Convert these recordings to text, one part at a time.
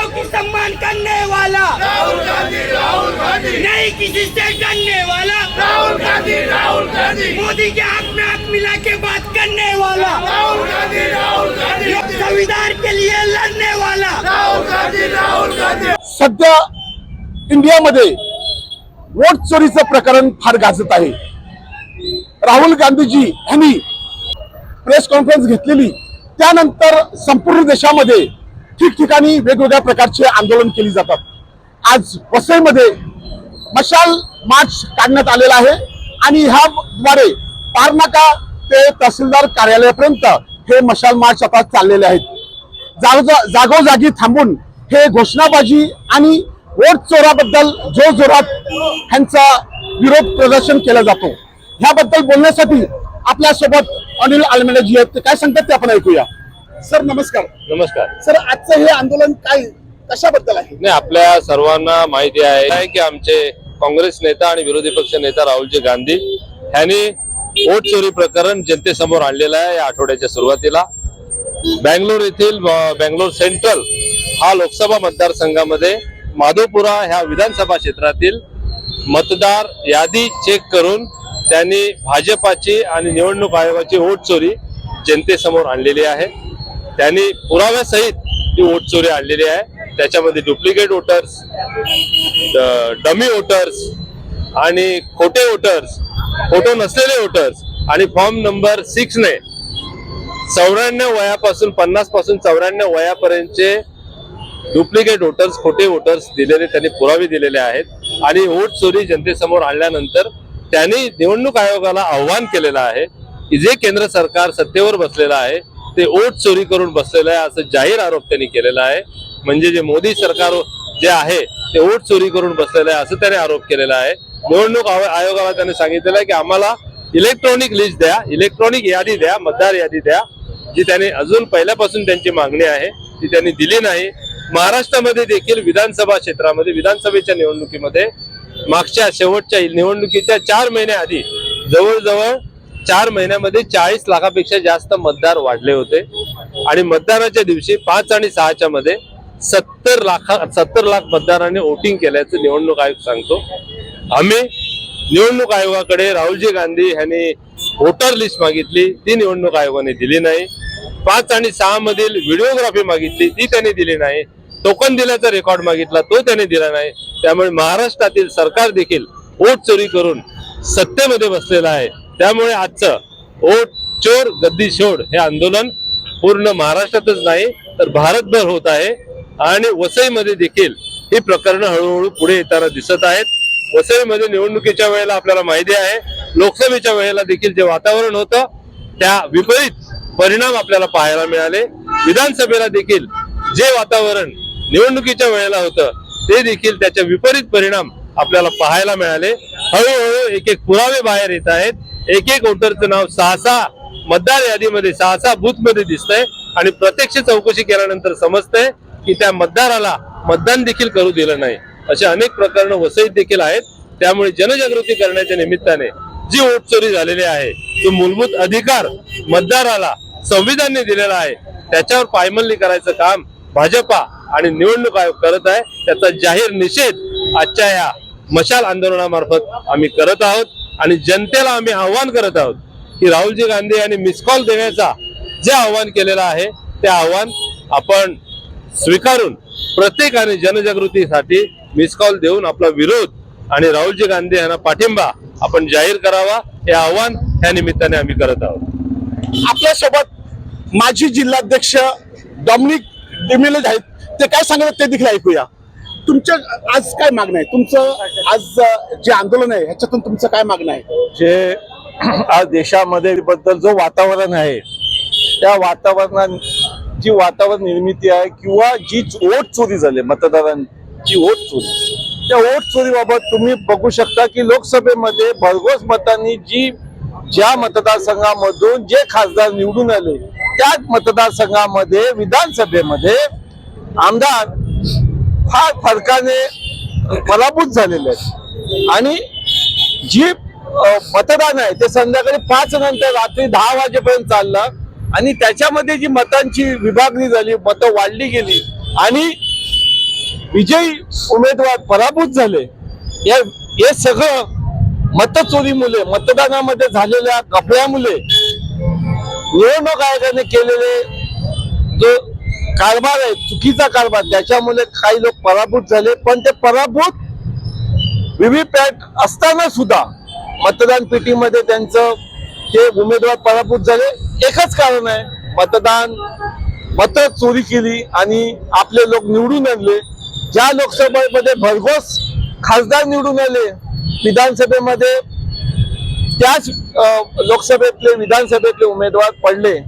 नेताओं की सम्मान करने वाला। राहुल गांधी राहुल गांधी। नहीं किसी से डरने वाला। राहुल गांधी राहुल गांधी। मोदी के हाथ में हाथ मिला के बात करने वाला। राहुल गांधी राहुल गांधी। संविधान के लिए लड़ने वाला। राहुल गांधी राहुल गांधी। सध्या इंडियामध्ये वोट चोरीचं प्रकरण फार गाजत आहे. राहुल गांधीजी यांनी प्रेस कॉन्फरन्स घेतलेली त्यानंतर संपूर्ण देशामध्ये ठिकठिकाणी वेगवेगळ्या प्रकारचे आंदोलन केली जातात. आज वसईमध्ये मशाल मार्च काढण्यात आलेला आहे आणि ह्याद्वारे पारनाका ते तहसीलदार कार्यालयापर्यंत हे मशाल मार्च आता चाललेले आहेत. जागोजागी थांबून हे घोषणाबाजी आणि वोट चोराबद्दल जो जोरात ह्यांचा विरोध प्रदर्शन केला जातो. ह्याबद्दल बोलण्यासाठी आपल्यासोबत अनिल आलमेडाजी आहेत. ते काय सांगतात ते आपण ऐकूया. सर नमस्कार. नमस्कार. सर आजचं हे आंदोलन काय? कशाबद्दल आहे? नाही आपल्या सर्वांना माहिती आहे की आमचे काँग्रेस नेता आणि विरोधी पक्ष नेता राहुलजी गांधी यांनी वोट चोरी प्रकरण जनतेसमोर आणलेलं आहे या आठवड्याच्या सुरुवातीला. बँगलोर येथील बँगलोर सेंट्रल हा लोकसभा मतदारसंघामध्ये माधोपुरा ह्या विधानसभा क्षेत्रातील मतदार यादी चेक करून त्यांनी भाजपाची आणि निवडणूक आयोगाची वोट चोरी जनतेसमोर आणलेली आहे. त्यांनी पुराव्यासहित ती वोट चोरी आणलेली आहे. त्याच्यामध्ये डुप्लिकेट वोटर्स डमी वोटर्स आणि खोटे वोटर्स फोटो नसलेले वोटर्स आणि फॉर्म नंबर सिक्स ने चौऱ्याण्णव वयापासून पन्नासपासून चौऱ्याण्णव वयापर्यंतचे डुप्लिकेट वोटर्स खोटे वोटर्स दिलेले त्यांनी पुरावे दिलेले आहेत. आणि वोट चोरी जनतेसमोर आणल्यानंतर त्यांनी निवडणूक आयोगाला आव्हान केलेलं आहे. की जे केंद्र सरकार सत्तेवर बसलेलं आहे ते ओट चोरी करून बसलेलं आहे असं जाहीर आरोप त्यांनी केलेला आहे. म्हणजे जे मोदी सरकार जे आहे ते ओट चोरी करून बसलेलं आहे असं त्याने आरोप केलेला आहे. निवडणूक आयोगाला त्याने सांगितलेलं आहे की आम्हाला इलेक्ट्रॉनिक लिस्ट द्या इलेक्ट्रॉनिक यादी द्या मतदार यादी द्या जी त्यांनी अजून पहिल्यापासून त्यांची मागणी आहे ती त्यांनी दिली नाही. महाराष्ट्रामध्ये देखील विधानसभा क्षेत्रामध्ये विधानसभेच्या निवडणुकीमध्ये मागच्या शेवटच्या निवडणुकीच्या चार महिन्याआधी जवळजवळ चार महिन्यामध्ये चाळीस लाखापेक्षा जास्त मतदार वाढले होते. आणि मतदानाच्या दिवशी पाच आणि सहाच्या मध्ये सत्तर लाखा सत्तर लाख मतदारांनी वोटिंग केल्याचं निवडणूक आयोग सांगतो. आम्ही निवडणूक आयोगाकडे राहुलजी गांधी यांनी वोटर लिस्ट मागितली. ती निवडणूक आयोगाने दिली नाही. पाच आणि सहा मधील व्हिडिओग्राफी मागितली. ती त्यांनी दिली नाही. टोकन दिल्याचा रेकॉर्ड मागितला. तो त्यांनी दिला नाही. त्यामुळे महाराष्ट्रातील सरकार देखील वोट चोरी करून सत्तेमध्ये बसलेलं आहे. त्यामुळे आजचं ओट चोर गद्दी शोड हे आंदोलन पूर्ण महाराष्ट्रातच नाही तर भारतभर होत आहे. आणि वसईमध्ये देखील ही प्रकरणं हळूहळू पुढे येताना दिसत आहेत. वसईमध्ये निवडणुकीच्या वेळेला आपल्याला माहिती आहे लोकसभेच्या वेळेला देखील जे वातावरण होतं त्या विपरीत परिणाम आपल्याला पाहायला मिळाले. विधानसभेला देखील जे वातावरण निवडणुकीच्या वेळेला होतं ते देखील त्याच्या विपरीत परिणाम आपल्याला पाहायला मिळाले. हळूहळू एक एक पुरावे बाहेर येत आहेत. एक एक वोटरचं नाव सहा सहा मतदार यादीमध्ये सहा सहा बूथमध्ये दिसतंय आणि प्रत्यक्ष चौकशी केल्यानंतर समजतंय की त्या मतदाराला मतदान देखील करू दिलं नाही. असे अनेक प्रकरण वसईत देखील आहेत. त्यामुळे जनजागृती करण्याच्या निमित्ताने जी वोट चोरी झालेली आहे तो मूलभूत अधिकार मतदाराला संविधानने दिलेला आहे. त्याच्यावर पायमल्ली करायचं काम भाजपा आणि निवडणूक आयोग करत आहे. त्याचा जाहीर निषेध आजच्या या मशाल आंदोलनामार्फत आम्ही करत आहोत. आणि जनतेला आम्ही आव्हान करत आहोत की राहुलजी गांधी यांनी मिस कॉल देण्याचा जे आव्हान केलेलं आहे ते आव्हान आपण स्वीकारून प्रत्येकाने जनजागृतीसाठी मिस कॉल देऊन आपला विरोध आणि राहुलजी गांधी यांना पाठिंबा आपण जाहीर करावा हे आव्हान या निमित्ताने आम्ही करत आहोत. आपल्यासोबत माजी जिल्हाध्यक्ष डॉमिनिक डिमिलेज आहेत. ते काय सांगतात ते देखील ऐकूया. तुमच्या आज काय मागणं आहे? तुमचं आज जे आंदोलन आहे ह्याच्यातून तुमचं काय मागणं आहे? जे आज देशामध्ये बद्दल जो वातावरण आहे त्या वातावरणा जी वातावरण निर्मिती आहे किंवा जी वोट चोरी झाली मतदारांची वोट चोरी त्या वोट चोरीबाबत तुम्ही बघू शकता की लोकसभेमध्ये भरघोस मतांनी जी ज्या मतदारसंघामधून जे खासदार निवडून आले त्याच मतदारसंघामध्ये विधानसभेमध्ये आमदार फार फरकाने पराभूत झालेले आहेत. आणि जी मतदान आहे ते संध्याकाळी पाच नंतर रात्री दहा वाजेपर्यंत चाललं. आणि त्याच्यामध्ये जी मतांची विभागणी झाली मतं वाढली गेली आणि विजयी उमेदवार पराभूत झाले या हे सगळं मतचोरीमुळे मतदानामध्ये झालेल्या कपड्यामुळे निवडणूक आयोगाने केलेले जो कारभार आहे चुकीचा कारभार त्याच्यामुळे काही लोक पराभूत झाले पण ते पराभूत व्हीव्हीपॅट असताना सुद्धा मतदान पेटीमध्ये त्यांचं ते उमेदवार पराभूत झाले. एकच कारण आहे मतदान मत चोरी केली आणि आपले लोक निवडून आणले. ज्या लोकसभेमध्ये भरघोस खासदार निवडून आले विधानसभेमध्ये त्याच लोकसभेतले विधानसभेतले उमेदवार पडले.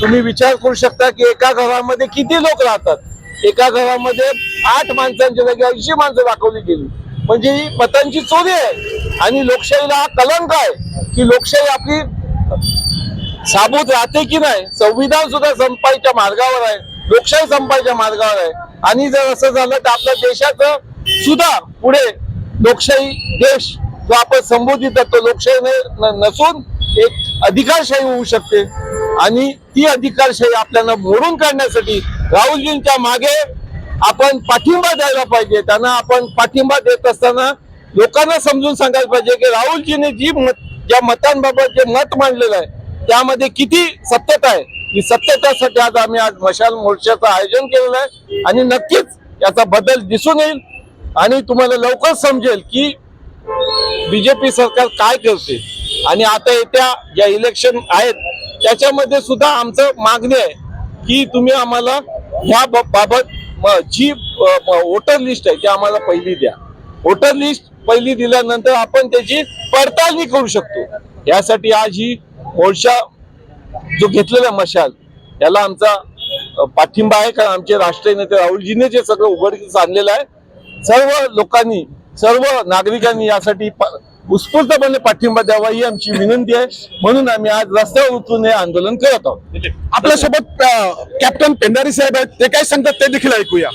तुम्ही विचार करू शकता की एका घरामध्ये किती लोक राहतात? एका घरामध्ये आठ माणसांच्या जागी ऐंशी माणसं दाखवली गेली. म्हणजे ही मतांची चोरी आहे. आणि लोकशाहीला हा कलंक आहे की लोकशाही आपली साबूत राहते की नाही संविधान सुद्धा संपायच्या मार्गावर आहे. लोकशाही संपायच्या मार्गावर आहे. आणि जर असं झालं तर आपल्या देशाचं सुद्धा पुढे लोकशाही देश जो आपण संबोधित करतो लोकशाही न- नसून एक अधिकारशाही होऊ शकते. आणि ती अधिकारशाही आपल्याला मोडून काढण्यासाठी राहुलजींच्या मागे आपण पाठिंबा द्यायला पाहिजे. त्यांना आपण पाठिंबा देत असताना लोकांना समजून सांगायला पाहिजे की राहुलजीने जी मत ज्या मतांबाबत जे मत मांडलेलं आहे त्यामध्ये किती सत्यता आहे? ही सत्यतासाठी आज आम्ही आज मशाल मोर्चाचं आयोजन केलेलं आहे आणि नक्कीच याचा बदल दिसून येईल. आणि तुम्हाला लवकर समजेल की बीजेपी सरकार काय करते. आणि आता येत्या ज्या इलेक्शन आहेत त्याच्यामध्ये सुद्धा आमचं मागणी आहे की तुम्ही आम्हाला ह्या बाबत जी वोटर लिस्ट आहे ती आम्हाला पहिली द्या. वोटर लिस्ट पहिली दिल्यानंतर आपण त्याची पडताळणी करू शकतो. यासाठी आज ही मोर्चा जो घेतलेला मशाल याला आमचा पाठिंबा आहे कारण आमचे राष्ट्रीय नेते राहुलजीने जे सगळं उघडकीस आणलेलं आहे. सर्व लोकांनी सर्व नागरिकांनी यासाठी प- उत्स्फूर्तपणे पाठिंबा द्यावा ही आमची विनंती आहे. म्हणून आम्ही आज रस्त्यावर उतरून हे आंदोलन करत आहोत. आपल्यासोबत कॅप्टन पेंढारी साहेब आहेत. ते काय सांगतात ते देखील ऐकूया.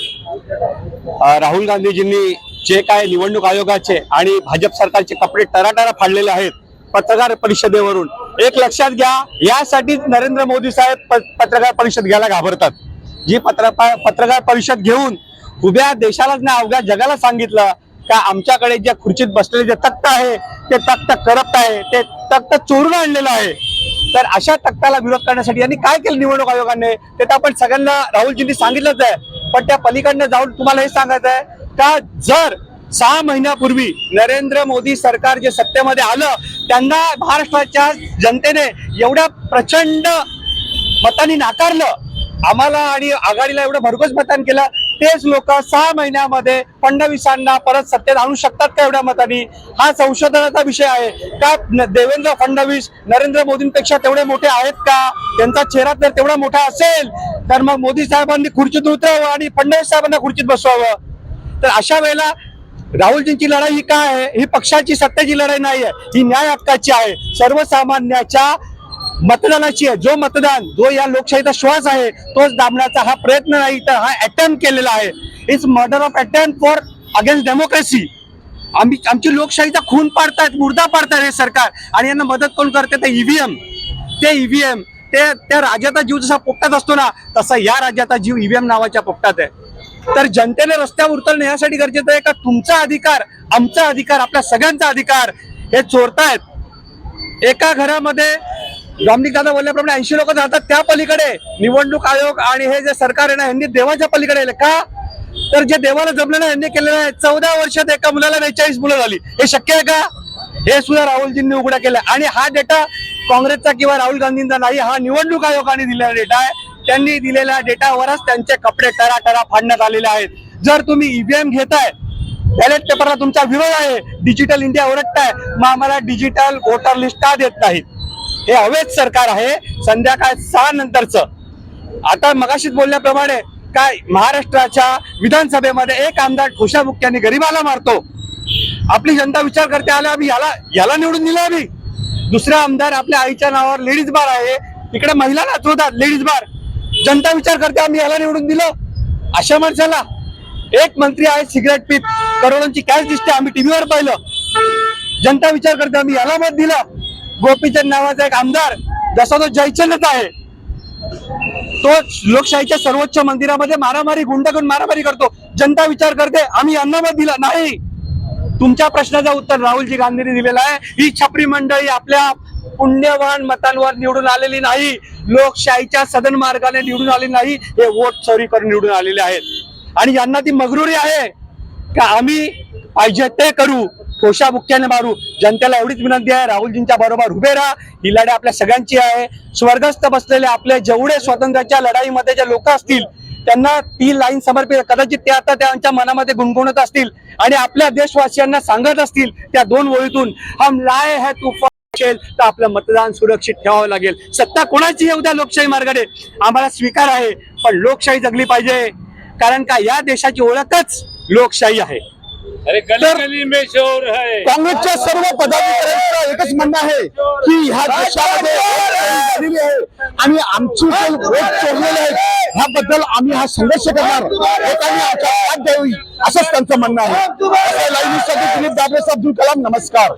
राहुल गांधीजींनी जे काय निवडणूक आयोगाचे आणि भाजप सरकारचे कपडे टराटरा फाडलेले आहेत पत्रकार परिषदेवरून एक लक्षात घ्या यासाठीच नरेंद्र मोदी साहेब प- पत्रकार परिषद घ्यायला घाबरतात. जी पत्र पत्रकार परिषद घेऊन उभ्या देशालाच नाही अवघ्या जगाला सांगितलं का आमच्याकडे ज्या खुर्चीत बसलेले जे तख्त आहे ते तख्त करप्ट आहे ते तख्त चोरून आणलेलं आहे. तर अशा तख्ताला विरोध करण्यासाठी यांनी काय केलं निवडणूक आयोगाने? ते तर आपण सगळ्यांना राहुलजींनी सांगितलंच आहे. पण त्या पलीकडनं जाऊन तुम्हाला हे सांगायचं आहे का जर सहा महिन्यापूर्वी नरेंद्र मोदी सरकार जे सत्तेमध्ये आलं त्यांना महाराष्ट्राच्या जनतेने एवढ्या प्रचंड मतांनी नाकारलं. आम्हाला आणि आघाडीला एवढं भरघोस मतदान केलं. तेच लोक सहा महिन्यामध्ये फडणवीसांना परत सत्तेत आणू शकतात का एवढ्या मताने? हा संशोधनाचा विषय आहे. का देवेंद्र फडणवीस नरेंद्र मोदींपेक्षा तेवढे मोठे आहेत का? त्यांचा चेहरा जर तेवढा मोठा असेल. तर मग मोदी साहेबांनी खुर्चीत उतरावं आणि फडणवीस साहेबांना खुर्चीत बसवावं. तर अशा वेळेला राहुलजींची लढाई ही काय आहे? ही पक्षाची सत्तेची लढाई नाही आहे ही न्याय हक्काची आहे. सर्वसामान्याच्या मतदानाची आहे. जो मतदान जो या लोकशाहीचा श्वास आहे तोच दाबण्याचा हा प्रयत्न नाही तर हा अटेम्प्ट केलेला आहे. It's murder of attempt for against democracy आम्ही आमची लोकशाहीचा खून पाडतायत मुर्दा पाडतायत हे सरकार. आणि यांना मदत कोण करते? ते ईव्हीएम ते ईव्हीएम ते त्या राज्याचा जीव जसा पोपटात असतो ना तसा या राज्याचा जीव ईव्हीएम नावाच्या पोपटात आहे. तर जनतेने रस्त्यावर उतरणं यासाठी गरजेचं आहे का? तुमचा अधिकार आमचा अधिकार आपल्या सगळ्यांचा अधिकार हे चोरतायत. एका घरामध्ये रामनिक दादा बोलल्याप्रमाणे ऐंशी लोक जातात त्या पलीकडे. निवडणूक आयोग आणि हे जे सरकार आहे ना यांनी देवाच्या पलीकडे आहे. का? तर जे देवाला जमलं ना यांनी केलेलं आहे. चौदा वर्षात एका मुलाला बेचाळीस मुलं झाली. हे शक्य आहे का? हे सुद्धा राहुलजींनी उघडा केलं. आणि हा डेटा काँग्रेसचा किंवा राहुल गांधींचा नाही हा निवडणूक आयोगाने दिलेला डेटा आहे. त्यांनी दिलेल्या डेटावरच त्यांचे कपडे टरा टरा फाडण्यात आलेले आहेत. जर तुम्ही ईव्हीएम घेताय बॅलेट पेपरला तुमचा विरोध आहे. डिजिटल इंडिया ओरडताय. मग आम्हाला डिजिटल वोटर लिस्ट का देत नाहीत? हे अवैध सरकार आहे. संध्याकाळ सहा नंतरचं. आता मगाशीच बोलल्याप्रमाणे काय महाराष्ट्राच्या विधानसभेमध्ये एक आमदार खुशामुख्याने गरीबाला मारतो. आपली जनता विचार करते आला आम्ही याला याला निवडून दिलं आम्ही. दुसरा आमदार आपल्या आईच्या नावावर लेडीज बार आहे. तिकडे महिला नाचवतात लेडीज बार. जनता विचार करते आम्ही याला निवडून दिलं. अशा माणसाला एक मंत्री आहे सिगरेट पीत. करोडांची कॅश दिसते आम्ही टीव्हीवर पाहिलं. जनता विचार करते आम्ही याला मत दिलं. गोपीचंद नावाचा एक आमदार जसा तो जयचंदच आहे तो लोकशाहीच्या सर्वोच्च मंदिरामध्ये मारामारी गुंड करून मारामारी करतो. जनता विचार करते आम्ही यांना मत दिला नाही. तुमच्या प्रश्नाचं उत्तर राहुलजी गांधींनी दिलेलं आहे. ही छपरी मंडळी आपल्या पुण्यवान मतांवर निवडून आलेली नाही. लोकशाहीच्या सदन मार्गाने निवडून आलेली नाही. हे वोट चोरी करून निवडून आलेले आहेत. आणि यांना ती मगरुरी आहे. का आम्ही पाहिजे ते करू. कोशा मारू. जनतेला एवढीच विनंती आहे राहुलजींच्या बरोबर उभे राहा. ही लढाई आपल्या सगळ्यांची आहे. स्वर्गस्थ बसलेले आपले जेवढे स्वातंत्र्याच्या लढाईमध्ये जे लोक असतील त्यांना ती लाईन समर्पित कदाचित ते आता त्यांच्या मनामध्ये गुणगुणत असतील आणि आपल्या देशवासियांना सांगत असतील त्या दोन ओळीतून हम लाय है तुफान असेल तर आपलं मतदान सुरक्षित ठेवावं लागेल. सत्ता कोणाची येऊ द्या लोकशाही मार्गाने? आम्हाला स्वीकार आहे पण लोकशाही जगली पाहिजे. कारण का या देशाची ओळखच लोकशाही आहे. अरे गली गली में शोर है। काँग्रेसच्या सर्व पदाधिकाऱ्यांचं एकच म्हणणं आहे की ह्या देशामध्ये आणि आमची जे वोट चोरलेले आहेत ह्याबद्दल आम्ही हा संघर्ष करणार. लोकांनी आमच्या साथ द्यावी असंच त्यांचं म्हणणं आहे. लाईव्ह न्यूजसाठी दिलीप दाबळे अब्दुल कलाम नमस्कार.